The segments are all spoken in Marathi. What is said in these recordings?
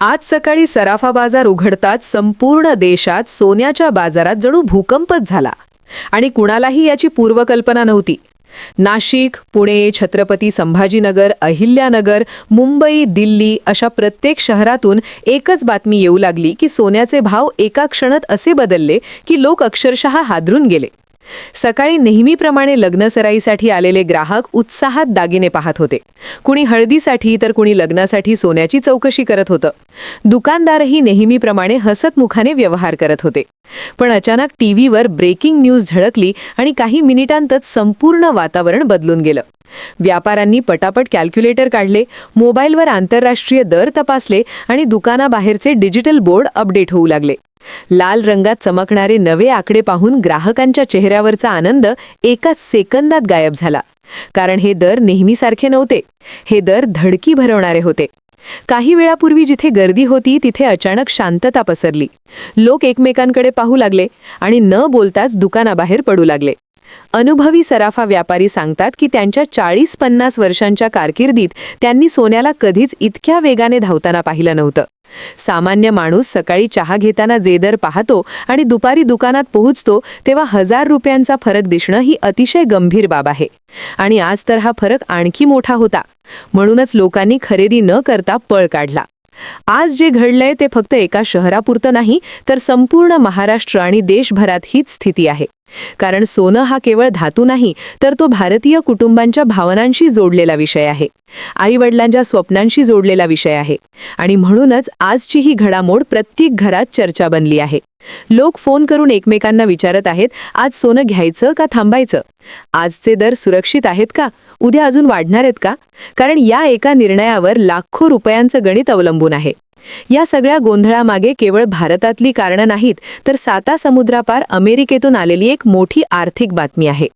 आज सकाळी सराफा बाजार उघडताच संपूर्ण देशात सोन्याच्या बाजारात जणू भूकंपच झाला. आणि कुणालाही याची पूर्वकल्पना नव्हती. नाशिक पुणे छत्रपती संभाजीनगर अहिल्यानगर मुंबई दिल्ली अशा प्रत्येक शहरातून एकच बातमी येऊ लागली की सोन्याचे भाव एका क्षणात असे बदलले की लोक अक्षरशः हादरून गेले. सकाळी नेहमीप्रमाणे लग्नसराईसाठी आलेले ग्राहक उत्साहात दागिने पाहत होते. कुणी हळदीसाठी तर कुणी लग्नासाठी सोन्याची चौकशी करत होतं. दुकानदारही नेहमीप्रमाणे हसतमुखाने व्यवहार करत होते. पण अचानक टीव्हीवर ब्रेकिंग न्यूज झळकली आणि काही मिनिटांतच संपूर्ण वातावरण बदलून गेलं. व्यापाऱ्यांनी पटापट कॅल्क्युलेटर काढले मोबाईलवर आंतरराष्ट्रीय दर तपासले आणि दुकानाबाहेरचे डिजिटल बोर्ड अपडेट होऊ लागले. लाल रंगात चमकणारे नवे आकडे पाहून ग्राहकांच्या चेहऱ्यावरचा आनंद एकाच सेकंदात गायब झाला. कारण हे दर नेहमीसारखे नव्हते. हे दर धडकी भरवणारे होते. काही वेळापूर्वी जिथे गर्दी होती तिथे अचानक शांतता पसरली. लोक एकमेकांकडे पाहू लागले आणि न बोलताच दुकानाबाहेर पडू लागले. अनुभवी सराफा व्यापारी सांगतात की त्यांच्या चाळीस पन्नास वर्षांच्या कारकिर्दीत त्यांनी सोन्याला कधीच इतक्या वेगाने धावताना पाहिलं नव्हतं. सामान्य माणूस सकाळी चहा घेताना जे दर पाहतो आणि दुपारी दुकानात पोहोचतो तेव्हा हजार रुपयांचा फरक दिसणं ही अतिशय गंभीर बाब आहे. आणि आज तर हा फरक आणखी मोठा होता. म्हणूनच लोकांनी खरेदी न करता पळ काढला. आज जे घडलंय ते फक्त एका शहरापुरतं नाही तर संपूर्ण महाराष्ट्र आणि देशभरात हीच स्थिती आहे. कारण सोनं हा केवळ धातू नाही तर तो भारतीय कुटुंबांच्या भावनांशी जोडलेला विषय आहे. आईवडिलांच्या स्वप्नांशी जोडलेला विषय आहे. आणि म्हणूनच आजची ही घडामोड प्रत्येक घरात चर्चा बनली आहे. लोक फोन करून एकमेकांना विचारत आहेत आज सोनं घ्यायचं का थांबायचं? आजचे दर सुरक्षित आहेत का? उद्या अजून वाढणार आहेत का? कारण या एका निर्णयावर लाखो रुपयांचं गणित अवलंबून आहे. या सगळ्या गोंधळामागे केवळ भारतातली कारणं नाहीत तर साता समुद्रापार अमेरिकेतून आलेली एक मोठी आर्थिक बातमी आहे.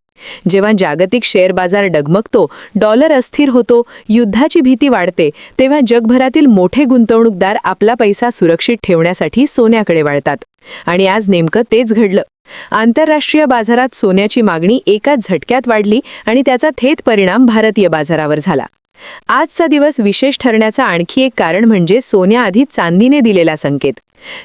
जेव्हा जागतिक शेअर बाजार डगमगतो डॉलर अस्थिर होतो युद्धाची भीती वाढते तेव्हा जगभरातील मोठे गुंतवणूकदार आपला पैसा सुरक्षित ठेवण्यासाठी सोन्याकडे वळतात. आणि आज नेमकं तेच घडलं. आंतरराष्ट्रीय बाजारात सोन्याची मागणी एकाच झटक्यात वाढली आणि त्याचा थेट परिणाम भारतीय बाजारावर झाला. आजचा दिवस विशेष ठरण्याचं आणखी एक कारण म्हणजे सोन्याआधी चांदीने दिलेला संकेत.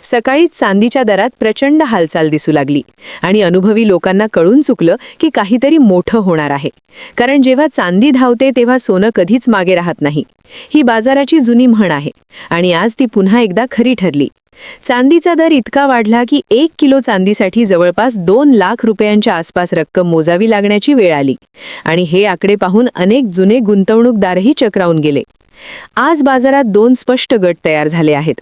सकाळीच चांदीच्या दरात प्रचंड हालचाल दिसू लागली आणि अनुभवी लोकांना कळून चुकलं की काहीतरी मोठं होणार आहे. कारण जेव्हा चांदी धावते तेव्हा सोनं कधीच मागे राहत नाही. ही बाजाराची जुनी म्हण आहे आणि आज ती पुन्हा एकदा खरी ठरली. चांदीचा दर इतका वाढला की एक किलो चांदीसाठी जवळपास दोन लाख रुपयांच्या आसपास रक्कम मोजावी लागण्याची वेळ आली. आणि हे आकडे पाहून अनेक जुने गुंतवणूकदारही चक्रावून गेले. आज बाजारात दोन स्पष्ट गट तयार झाले आहेत.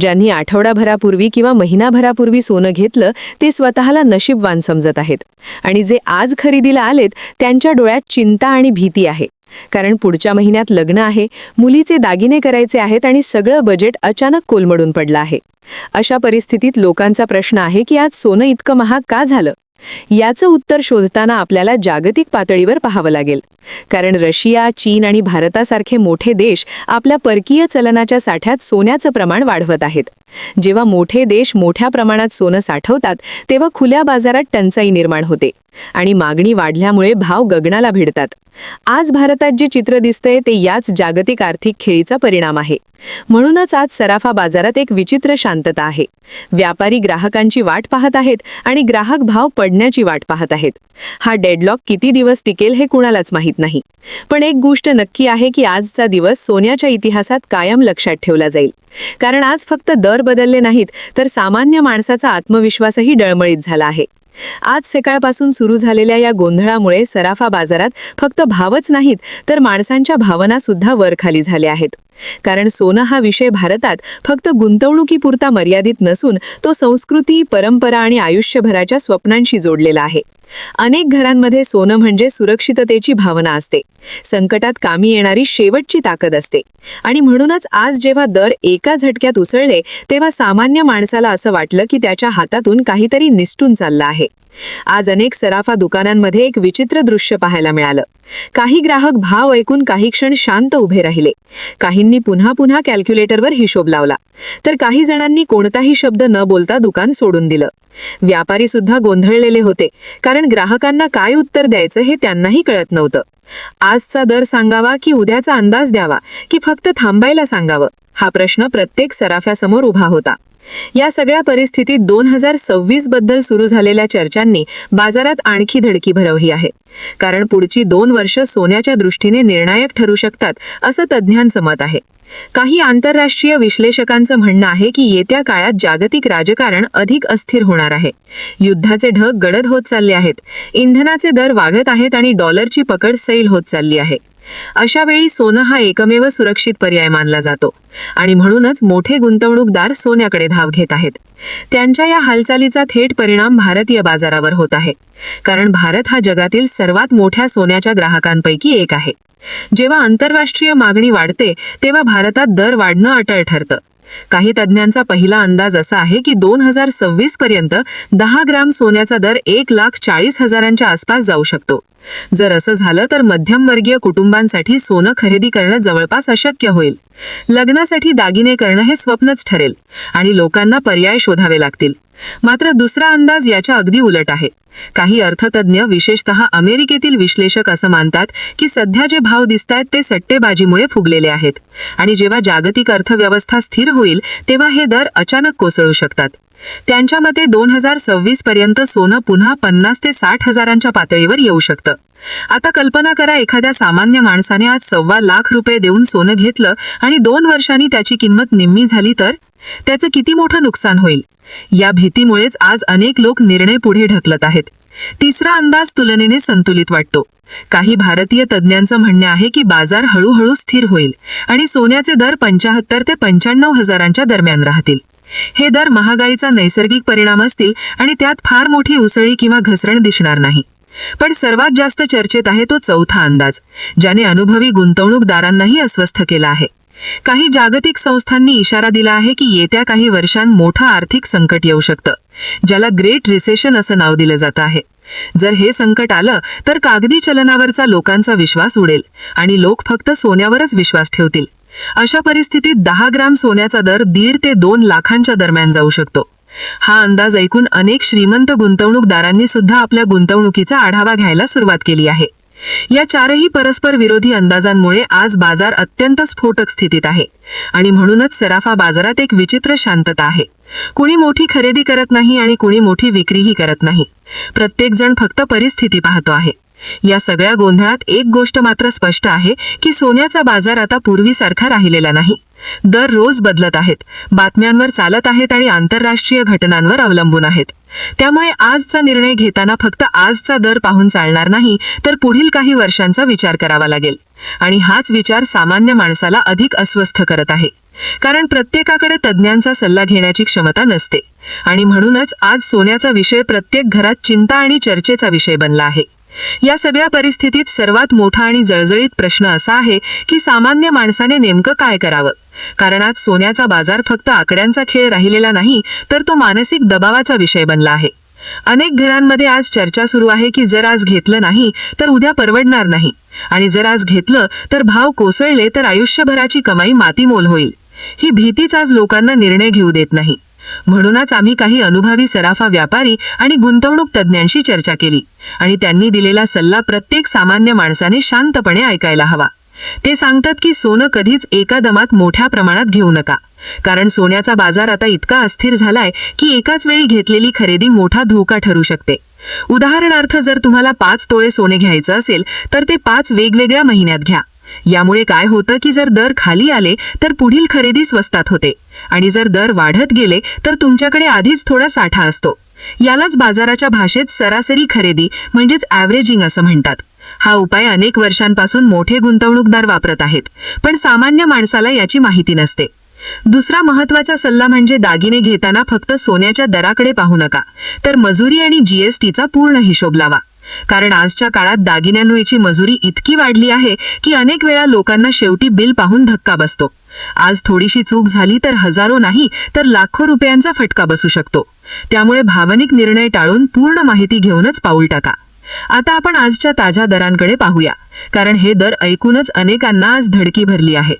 ज्यांनी आठवडाभरापूर्वी किंवा महिनाभरापूर्वी सोनं घेतलं ते स्वतःला नशीबवान समजत आहेत. आणि जे आज खरेदीला आलेत त्यांच्या डोळ्यात चिंता आणि भीती आहे. कारण पुढच्या महिन्यात लग्न आहे मुलीचे दागिने करायचे आहेत आणि सगळं बजेट अचानक कोलमडून पडलं आहे. अशा परिस्थितीत लोकांचा प्रश्न आहे की आज सोनं इतकं महाग का झालं? याचं उत्तर शोधताना आपल्याला जागतिक पातळीवर पाहावं लागेल. कारण रशिया चीन आणि भारतासारखे मोठे देश आपल्या परकीय चलनाच्या साठ्यात सोन्याचं प्रमाण वाढवत आहेत. जेव्हा मोठे देश मोठ्या प्रमाणात सोनं साठवतात तेव्हा खुल्या बाजारात टंचाई निर्माण होते आणि मागणी वाढल्यामुळे भाव गगनाला भिडतात. आज भारतात जे चित्र दिसतंय ते याच जागतिक आर्थिक खेळीचा परिणाम आहे. म्हणूनच आज सराफा बाजारात एक विचित्र शांतता आहे. व्यापारी ग्राहकांची वाट पाहत आहेत आणि ग्राहक भाव पडण्याची वाट पाहत आहेत. हा डेडलॉक किती दिवस टिकेल हे कुणालाच माहीत नाही. पण एक गोष्ट नक्की आहे की आजचा दिवस सोन्याच्या इतिहासात कायम लक्षात ठेवला जाईल. कारण आज फक्त दर बदलले नाहीत तर सामान्य माणसाचा आत्मविश्वासही डळमळीत झाला आहे. आज सकाळपासून सुरू झालेल्या या गोंधळामुळे सराफा बाजारात फक्त भावच नाहीत तर माणसांच्या भावना सुद्धा वरखाली झाल्या आहेत. कारण सोनं हा विषय भारतात फक्त गुंतवणुकीपुरता मर्यादित नसून तो संस्कृती परंपरा आणि आयुष्यभराच्या स्वप्नांशी जोडलेला आहे. अनेक घरांमध्ये सोनं म्हणजे सुरक्षिततेची भावना असते. संकटात कामी येणारी शेवटची ताकद असते. आणि म्हणूनच आज जेव्हा दर एका झटक्यात उसळले तेव्हा सामान्य माणसाला असं वाटलं की त्याच्या हातातून काहीतरी निसटून चाललं आहे. आज अनेक सराफा दुकानांमध्ये एक विचित्र दृश्य पाहायला मिळालं. काही ग्राहक भाव ऐकून काही क्षण शांत उभे राहिले. काहींनी पुन्हा पुन्हा कॅल्क्युलेटरवर हिशोब लावला. तर काही जणांनी कोणताही शब्द न बोलता दुकान सोडून दिलं. व्यापारी सुद्धा गोंधळलेले होते कारण ग्राहकांना काय उत्तर द्यायचं हे त्यांनाही कळत नव्हतं. आजचा दर सांगावा की उद्याचा अंदाज द्यावा की फक्त थांबायला सांगावं? हा प्रश्न प्रत्येक सराफ्यासमोर उभा होता. या सगळ्या परिस्थितीत दोन हजार सव्वीसबद्दल सुरू झालेल्या चर्चांनी बाजारात आणखी धडकी भरवली आहे. कारण पुढची दोन वर्ष सोन्याच्या दृष्टीने निर्णायक ठरू शकतात असं तज्ज्ञांचं मत आहे. काही आंतरराष्ट्रीय विश्लेषकांचं म्हणणं आहे की येत्या काळात जागतिक राजकारण अधिक अस्थिर होणार आहे. युद्धाचे ढग गडद होत चालले आहेत. इंधनाचे दर वाढत आहेत आणि डॉलरची पकड सैल होत चालली आहे. अशा वेळी सोनं हा एकमेव सुरक्षित पर्याय मानला जातो. आणि म्हणूनच मोठे गुंतवणूकदार सोन्याकडे धाव घेत आहेत. त्यांच्या या हालचालीचा थेट परिणाम भारतीय बाजारावर होत आहे. कारण भारत हा जगातील सर्वात मोठ्या सोन्याच्या ग्राहकांपैकी एक आहे. जेव्हा आंतरराष्ट्रीय मागणी वाढते तेव्हा भारतात दर वाढणं अटळ ठरतं. काही तज्ज्ञांचा पहिला अंदाज असा आहे की दोन हजार सव्वीस पर्यंत दहा ग्राम सोन्याचा दर एक लाख चाळीस हजारांच्या आसपास जाऊ शकतो. जर असं झालं तर मध्यमवर्गीय कुटुंबांसाठी सोनं खरेदी करणं जवळपास अशक्य होईल. लग्नासाठी दागिने करणं हे स्वप्नच ठरेल आणि लोकांना पर्याय शोधावे लागतील. मात्र दुसरा अंदाज याच्या अगदी उलट आहे. काही अर्थतज्ञ विशेषतः अमेरिकेतील विश्लेषक असं मानतात की सध्या जे भाव दिसतायत ते सट्टेबाजीमुळे फुगलेले आहेत. आणि जेव्हा जागतिक अर्थव्यवस्था स्थिर होईल तेव्हा हे दर अचानक कोसळू शकतात. त्यांच्या मते दोन हजार सव्वीस पर्यंत सोनं पुन्हा पन्नास ते साठ हजारांच्या पातळीवर येऊ शकतं. आता कल्पना करा एखाद्या सामान्य माणसाने आज सव्वा लाख रुपये देऊन सोनं घेतलं आणि दोन वर्षांनी त्याची किंमत निम्मी झाली तर? त्याचं किती मोठं नुकसान होईल? या भीतीमुळेच आज अनेक लोक निर्णय पुढे ढकलत आहेत. तिसरा अंदाज तुलनेने संतुलित वाटतो. काही भारतीय तज्ज्ञांचं म्हणणे आहे की बाजार हळूहळू स्थिर होईल आणि सोन्याचे दर पंचाहत्तर ते पंच्याण्णव हजारांच्या दरम्यान राहतील. हे दर महागाईचा नैसर्गिक परिणाम असतील आणि त्यात फार मोठी उसळी किंवा घसरण दिसणार नाही. पण सर्वात जास्त चर्चेत आहे तो चौथा अंदाज ज्याने अनुभवी गुंतवणूकदारांनाही अस्वस्थ केला आहे. काही जागतिक संस्थांनी इशारा दिला आहे की येत्या काही वर्षांत मोठं आर्थिक संकट येऊ शकतं ज्याला ग्रेट रिसेशन असं नाव दिलं जात आहे. जर हे संकट आलं तर कागदी चलनावरचा लोकांचा विश्वास उडेल आणि लोक फक्त सोन्यावरच विश्वास ठेवतील. अशा परिस्थितीत दहा ग्राम सोन्याचा दर दीड ते दोन लाखांच्या दरम्यान जाऊ शकतो. हा अंदाज ऐकून अनेक श्रीमंत गुंतवणूकदारांनी सुद्धा आपल्या गुंतवणुकीचा आढावा घ्यायला सुरुवात केली आहे. या चारही परस्पर विरोधी अंदाजांमुळे आज बाजार अत्यंत स्फोटक स्थितीत आहे. आणि म्हणूनच सराफा बाजारात एक विचित्र शांतता आहे. कुणी मोठी खरेदी करत नाही आणि कुणी मोठी विक्रीही करत नाही. प्रत्येकजण फक्त परिस्थिती पाहतो आहे. या सगळ्या गोंधळात एक गोष्ट मात्र स्पष्ट आहे की सोन्याचा बाजार आता पूर्वीसारखा राहिलेला नाही. दर रोज बदलत आहेत. बातम्यांवर चालत आहेत आणि आंतरराष्ट्रीय घटनांवर अवलंबून आहेत. त्यामुळे आजचा निर्णय घेताना फक्त आजचा दर पाहून चालणार नाही तर पुढील काही वर्षांचा विचार करावा लागेल. आणि हाच विचार सामान्य माणसाला अधिक अस्वस्थ करत आहे. कारण प्रत्येकाकडे तज्ज्ञांचा सल्ला घेण्याची क्षमता नसते. आणि म्हणूनच आज सोन्याचा विषय प्रत्येक घरात चिंता आणि चर्चेचा विषय बनला आहे. या सगळ्या परिस्थितीत सर्वात मोठा आणि जळजळीत प्रश्न असा आहे की सामान्य माणसाने नेमकं काय करावं? कारण आज सोन्याचा बाजार फक्त आकड्यांचा खेळ राहिलेला नाही तर तो मानसिक दबावाचा विषय बनला आहे. अनेक घरांमध्ये आज चर्चा सुरू आहे की जर आज घेतलं नाही तर उद्या परवडणार नाही. आणि जर आज घेतलं तर भाव कोसळले तर आयुष्यभराची कमाई मातीमोल होईल. ही भीतीच आज लोकांना निर्णय घेऊ देत नाही. म्हणूनच आम्ही काही अनुभवी सराफा व्यापारी आणि गुंतवणूक तज्ज्ञांशी चर्चा केली आणि त्यांनी दिलेला सल्ला प्रत्येक सामान्य माणसाने शांतपणे ऐकायला हवा. ते सांगतात की सोनं कधीच एका दमात मोठ्या प्रमाणात घेऊ नका. कारण सोन्याचा बाजार आता इतका अस्थिर झालाय की एकाच वेळी घेतलेली खरेदी मोठा धोका ठरू शकते. उदाहरणार्थ जर तुम्हाला पाच तोळे सोने घ्यायचं असेल तर ते पाच वेगवेगळ्या महिन्यात घ्या. यामुळे काय होतं की जर दर खाली आले तर पुढील खरेदी स्वस्तात होते. आणि जर दर वाढत गेले तर तुमच्याकडे आधीच थोडा साठा असतो. यालाच बाजाराच्या भाषेत सरासरी खरेदी म्हणजेच ॲव्हरेजिंग असं म्हणतात. हा उपाय अनेक वर्षांपासून मोठे गुंतवणूकदार वापरत आहेत पण सामान्य माणसाला याची माहिती नसते. दुसरा महत्त्वाचा सल्ला म्हणजे दागिने घेताना फक्त सोन्याच्या दराकडे पाहू नका तर मजुरी आणि जीएसटीचा पूर्ण हिशोब लावा. कारण आजच्या काळात दागिन्यांवरची मजुरी इतकी वाढली आहे की अनेक वेळा लोकांना शेवटी बिल पाहून धक्का बसतो. आज थोडीशी चूक झाली तर हजारो नाही तर लाखो रुपयांचा फटका बसू शकतो. त्यामुळे भावनिक निर्णय टाळून पूर्ण माहिती घेऊनच पाऊल टाका. आता आपण आजच्या ताज्या दरांकडे पाहूया कारण हे दर ऐकूनच अनेकांना आज धडकी भरली आहे.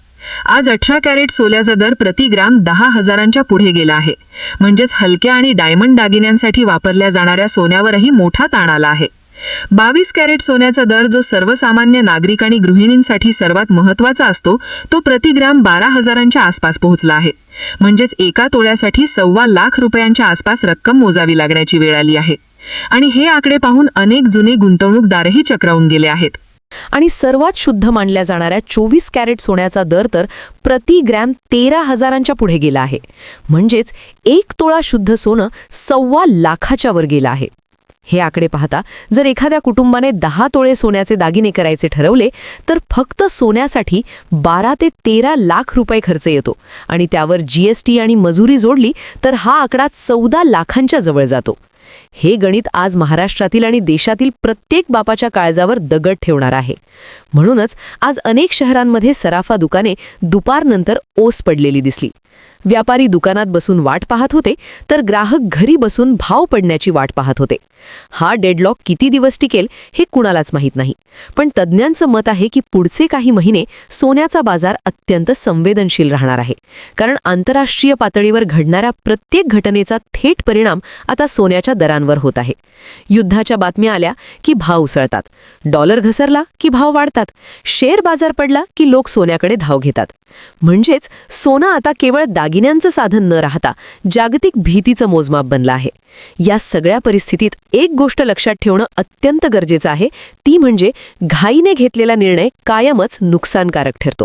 आज अठरा कॅरेट सोल्याचा दर प्रति ग्राम दहा हजारांच्या पुढे गेला आहे. म्हणजेच हलक्या आणि डायमंड दागिन्यांसाठी वापरल्या जाणाऱ्या सोन्यावरही मोठा ताण आला आहे. बावीस कॅरेट सोन्याचा दर जो सर्वसामान्य नागरिक आणि गृहिणींसाठी सर्वात महत्त्वाचा असतो तो प्रतिग्राम बारा हजारांच्या आसपास पोहोचला आहे. म्हणजेच एका तोळ्यासाठी सव्वा लाख रुपयांच्या आसपास रक्कम मोजावी लागण्याची वेळ आली आहे. आणि हे आकडे पाहून अनेक जुने गुंतवणूकदारही चक्रावून गेले आहेत. आणि सर्वात शुद्ध मानल्या जाणाऱ्या चोवीस कॅरेट सोन्याचा दर तर प्रति ग्रॅम तेरा हजारांच्या पुढे गेला आहे. म्हणजेच एक तोळा शुद्ध सोनं सव्वा लाखाच्या वर गेलं आहे. हे आकडे पाहता जर एखाद्या कुटुंबाने दहा तोळे सोन्याचे दागिने करायचे ठरवले तर फक्त सोन्यासाठी बारा ते तेरा लाख रुपये खर्च येतो आणि त्यावर जीएसटी आणि मजुरी जोडली तर हा आकडा चौदा लाखांच्या जवळ जातो. हे गणित आज महाराष्ट्रातील आणि देशातील प्रत्येक बापाच्या काळजावर दगड ठेवणार आहे. म्हणूनच आज अनेक शहरांमध्ये सराफा दुकाने दुपारनंतर ओस पडलेली दिसली. व्यापारी दुकानात बसून वाट पाहत होते तर ग्राहक घरी बसून भाव पडण्याची वाट पाहत होते. हा डेडलॉक किती दिवस टिकेल हे कुणालाच माहीत नाही. पण तज्ज्ञांचं मत आहे की पुढचे काही महिने सोन्याचा बाजार अत्यंत संवेदनशील राहणार आहे. कारण आंतरराष्ट्रीय पातळीवर घडणाऱ्या प्रत्येक घटनेचा थेट परिणाम आता सोन्याच्या दरांवर होत आहे. युद्धाच्या बातम्या आल्या की भाव उसळतात. डॉलर घसरला की भाव वाढतात. शेअर बाजार पडला की लोक सोन्याकडे धाव घेतात. म्हणजेच सोनं आता केवळ दागिन्यांचं साधन न राहता जागतिक भीतीचं मोजमाप बनलं आहे. या सगळ्या परिस्थितीत एक गोष्ट लक्षात ठेवणं अत्यंत गरजेचं आहे. ती म्हणजे घाईने घेतलेला निर्णय कायमच नुकसानकारक ठरतो.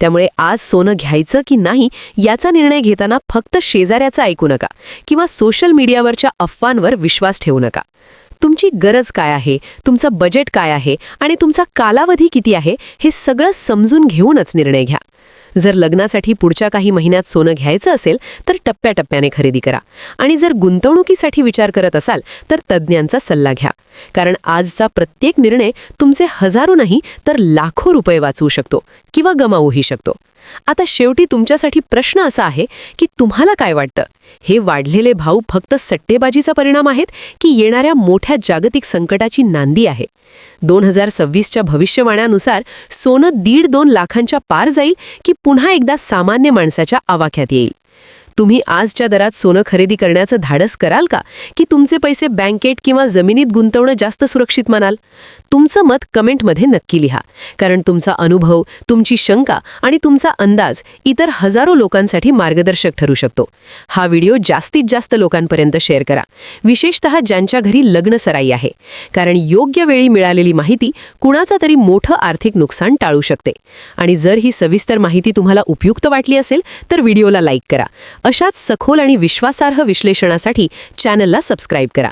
त्यामुळे आज सोनं घ्यायचं की नाही याचा निर्णय घेताना फक्त शेजाऱ्याचा ऐकू नका किंवा सोशल मीडियावरच्या अफवांवर विश्वास ठेवू नका. तुमची गरज काय आहे? तुमचं बजेट काय आहे? आणि तुमचा कालावधी किती आहे? हे सगळं समजून घेऊनच निर्णय घ्या. जर लग्नासाठी पुढच्या काही महिन्यात सोनं घ्यायचं असेल तर टप्प्याटप्प्याने खरेदी करा. आणि जर गुंतवणुकीसाठी विचार करत असाल तर तज्ज्ञांचा सल्ला घ्या. कारण आजचा प्रत्येक निर्णय तुमचे हजारो नाही तर लाखो रुपये वाचवू शकतो किंवा गमावूही शकतो. आता शेवटी तुमच्यासाठी प्रश्न असा आहे की तुम्हाला काय वाटतं? हे वाढलेले भाव फक्त सट्टेबाजीचा परिणाम आहेत की येणाऱ्या मोठ्या जागतिक संकटाची नांदी आहे? दोन हजार सव्वीसच्या भविष्यवाण्यानुसार सोनं दीड दोन लाखांच्या पार जाईल की पुन्हा एकदा सामान्य माणसाच्या आवाक्यात येईल? तुम्ही आजच्या दरात सोनं खरेदी करण्याचं धाडस कराल का? की तुमचे पैसे बँकेत किंवा जमिनीत गुंतवणं जास्त सुरक्षित मानाल तुमचं मत कमेंटमध्ये नक्की लिहा. कारण तुमचा अनुभव तुमची शंका आणि तुमचा अंदाज इतर हजारो लोकांसाठी मार्गदर्शक ठरू शकतो. हा व्हिडिओ जास्तीत जास्त लोकांपर्यंत शेअर करा. विशेषतः ज्यांच्या घरी लग्न सराई आहे. कारण योग्य वेळी मिळालेली माहिती कुणाचा तरी मोठं आर्थिक नुकसान टाळू शकते. आणि जर ही सविस्तर माहिती तुम्हाला उपयुक्त वाटली असेल तर व्हिडिओला लाईक करा. अशाच सखोल आणि विश्वासार्ह विश्लेषणासाठी चॅनलला सबस्क्राईब करा.